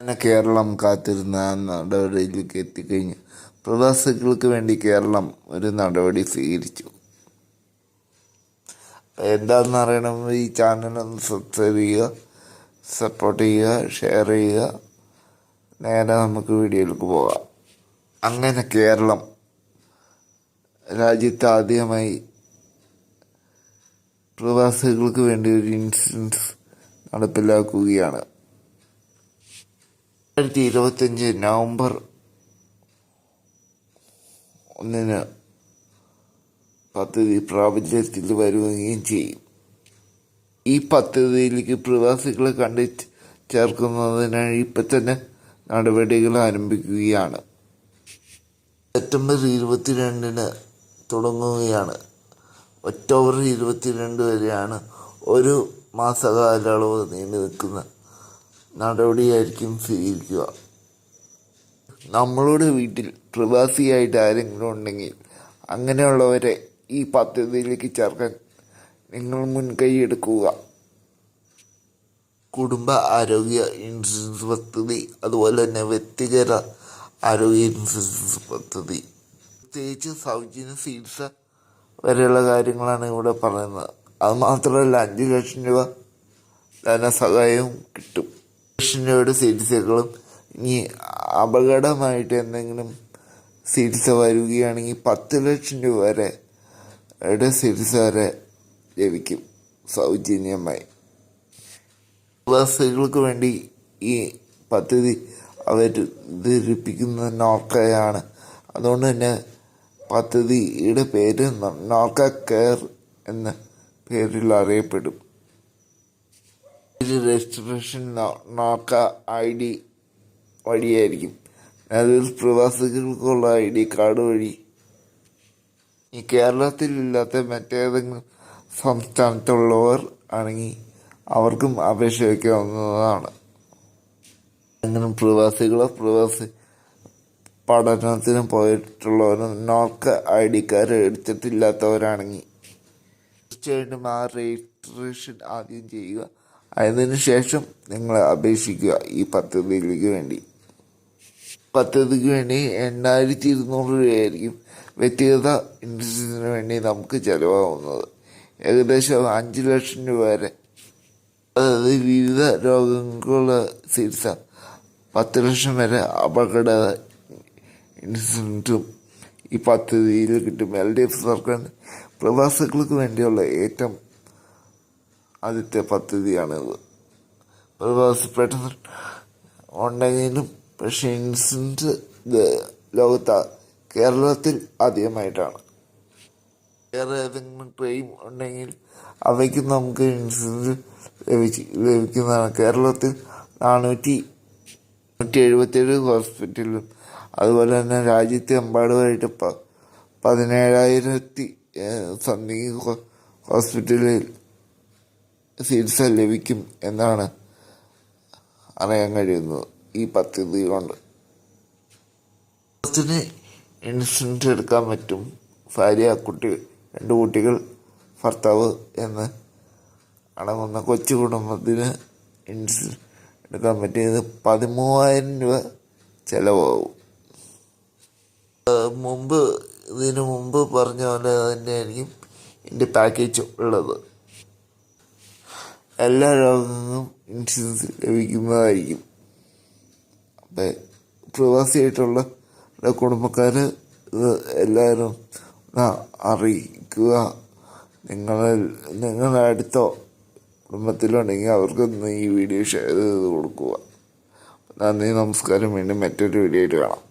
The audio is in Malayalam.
അങ്ങനെ കേരളം കാത്തിരുന്ന നടപടിയിലേക്ക് എത്തിക്കഴിഞ്ഞു പ്രവാസികൾക്ക് വേണ്ടി കേരളം ഒരു നടപടി സ്വീകരിച്ചു. എന്താണെന്ന് അറിയണം? ഈ ചാനലൊന്ന് സബ്സ്ക്രൈബ് ചെയ്യുക സപ്പോർട്ട് ചെയ്യുക ഷെയർ ചെയ്യുക. നേരെ നമുക്ക് വീഡിയോയിലേക്ക് പോകാം. അങ്ങനെ കേരളം രാജ്യത്ത് ആദ്യമായി പ്രവാസികൾക്ക് വേണ്ടി ഒരു ഇൻഷുറൻസ് നടപ്പിലാക്കുകയാണ്. രണ്ടായിരത്തി ഇരുപത്തഞ്ച് നവംബർ ഒന്നിന് പദ്ധതി പ്രാബല്യത്തിൽ വരുകയും ചെയ്യും. ഈ പദ്ധതിയിലേക്ക് പ്രവാസികളെ കണ്ടി ചേർക്കുന്നതിനായി ഇപ്പം തന്നെ നടപടികൾ ആരംഭിക്കുകയാണ്. സെപ്റ്റംബർ ഇരുപത്തിരണ്ടിന് തുടങ്ങുകയാണ്. ഒക്ടോബർ ഇരുപത്തിരണ്ട് വരെയാണ് ഒരു മാസകാലയളവ് നീണ്ടു നിൽക്കുന്ന നടപടിയായിരിക്കും സ്വീകരിക്കുക. നമ്മളുടെ വീട്ടിൽ പ്രവാസിയായിട്ട് ആരെങ്കിലും ഉണ്ടെങ്കിൽ അങ്ങനെയുള്ളവരെ ഈ പദ്ധതിയിലേക്ക് ചേർക്കാൻ നിങ്ങൾ മുൻകൈ എടുക്കുക. കുടുംബ ആരോഗ്യ ഇൻഷുറൻസ് പദ്ധതി അതുപോലെ തന്നെ വ്യക്തിഗത ആരോഗ്യ ഇൻഷുറൻസ് പദ്ധതി. പ്രത്യേകിച്ച് സൗജന്യ ചികിത്സ വരെയുള്ള കാര്യങ്ങളാണ് ഇവിടെ പറയുന്നത്. അത് മാത്രമല്ല അഞ്ച് ലക്ഷം രൂപ ധനസഹായവും കിട്ടും. രൂപയുടെ ചികിത്സകളും ഇനി അപകടമായിട്ട് എന്തെങ്കിലും ചികിത്സ വരികയാണെങ്കിൽ പത്ത് ലക്ഷം രൂപ വരെ ചികിത്സ വരെ ലഭിക്കും സൗജന്യമായി. പ്രവാസികൾക്ക് വേണ്ടി ഈ പദ്ധതി അവതരിപ്പിക്കുന്ന നോർക്കയാണ്. അതുകൊണ്ട് തന്നെ പദ്ധതിയുടെ പേര് നോർക്ക കെയർ എന്ന പേരിൽ അറിയപ്പെടും. ഇത് രജിസ്ട്രേഷൻ നോക്ക ഐ ഡി വഴിയായിരിക്കും. നിലവിൽ പ്രവാസികൾക്കുള്ള ഐ ഡി കാർഡ് വഴി. ഈ കേരളത്തിലില്ലാത്ത മറ്റേതെങ്കിലും സംസ്ഥാനത്തുള്ളവർ ആണെങ്കിൽ അവർക്കും അപേക്ഷ വയ്ക്കാവുന്നതാണ്. അങ്ങനെ പ്രവാസികളോ പ്രവാസി പഠനത്തിന് പോയിട്ടുള്ളവരും നോക്ക ഐ ഡി കാർഡ് എടുത്തിട്ടില്ലാത്തവരാണെങ്കിൽ തീർച്ചയായിട്ടും ആ രജിസ്ട്രേഷൻ ആദ്യം ചെയ്യുക. അതിന് ശേഷം നിങ്ങൾ അപേക്ഷിക്കുക ഈ പദ്ധതിയിലേക്ക് വേണ്ടി. പദ്ധതിക്ക് വേണ്ടി എണ്ണായിരത്തി ഇരുന്നൂറ് രൂപയായിരിക്കും വ്യക്തിഗത ഇൻഷുറൻസിന് വേണ്ടി നമുക്ക് ചിലവാകുന്നത്. ഏകദേശം അഞ്ച് ലക്ഷം രൂപ വരെ. അതായത് വിവിധ രോഗങ്ങൾക്കുള്ള ചികിത്സ. പത്ത് ലക്ഷം വരെ അപകട ഇൻഷുറൻസും ഈ പദ്ധതിയിൽ കിട്ടും. എൽ ഡി എഫ് സർക്കാർ പ്രവാസികൾക്ക് വേണ്ടിയുള്ള ഏറ്റവും ആദ്യത്തെ പദ്ധതിയാണിത് പ്രവാസിപ്പെട്ട ഓൺലൈനിലും ഇൻഷുറൻസ് ലോകത്ത് കേരളത്തിൽ ആദ്യമായിട്ടാണ്. വേറെ ഏതെങ്കിലും ക്ലെയിം ഉണ്ടെങ്കിൽ അവയ്ക്ക് നമുക്ക് ഇൻഷുറൻസ് ലഭിച്ച് ലഭിക്കുന്നതാണ്. കേരളത്തിൽ നാനൂറ്റി നൂറ്റി എഴുപത്തേഴ് ഹോസ്പിറ്റലും അതുപോലെ തന്നെ രാജ്യത്തെ എമ്പാടുമായിട്ട് പതിനേഴായിരത്തി സംതിങ് ഹോസ്പിറ്റലിൽ ചികിത്സ ലഭിക്കും എന്നാണ് അറിയാൻ കഴിയുന്നത്. ഈ പദ്ധതി കൊണ്ട്. ഇൻഷുറൻസ് എടുക്കാൻ പറ്റും. ഭാര്യ കുട്ടി രണ്ട് കുട്ടികൾ ഭർത്താവ് എന്ന് അടങ്ങുന്ന കൊച്ചു കുടുംബത്തിന് ഇൻഷുറൻസ് എടുക്കാൻ പറ്റിയത് പതിമൂവായിരം രൂപ ചിലവാകും. മുമ്പ് ഇതിനു മുമ്പ് പറഞ്ഞ പോലെ തന്നെയായിരിക്കും എന്റെ പാക്കേജ് ഉള്ളത്. എല്ലാ രോഗങ്ങളും ഇൻഷുറൻസ് ലഭിക്കുന്നതായിരിക്കും. അപ്പം പ്രവാസിയായിട്ടുള്ള കുടുംബക്കാർ ഇത് എല്ലാവരും അറിയിക്കുക. നിങ്ങളിൽ നിങ്ങളുടെ അടുത്തോ കുടുംബത്തിലുണ്ടെങ്കിൽ അവർക്ക് ഈ വീഡിയോ ഷെയർ ചെയ്ത് കൊടുക്കുക. നന്ദി നമസ്കാരം. വീണ്ടും മറ്റൊരു വീഡിയോ ആയിട്ട് കാണാം.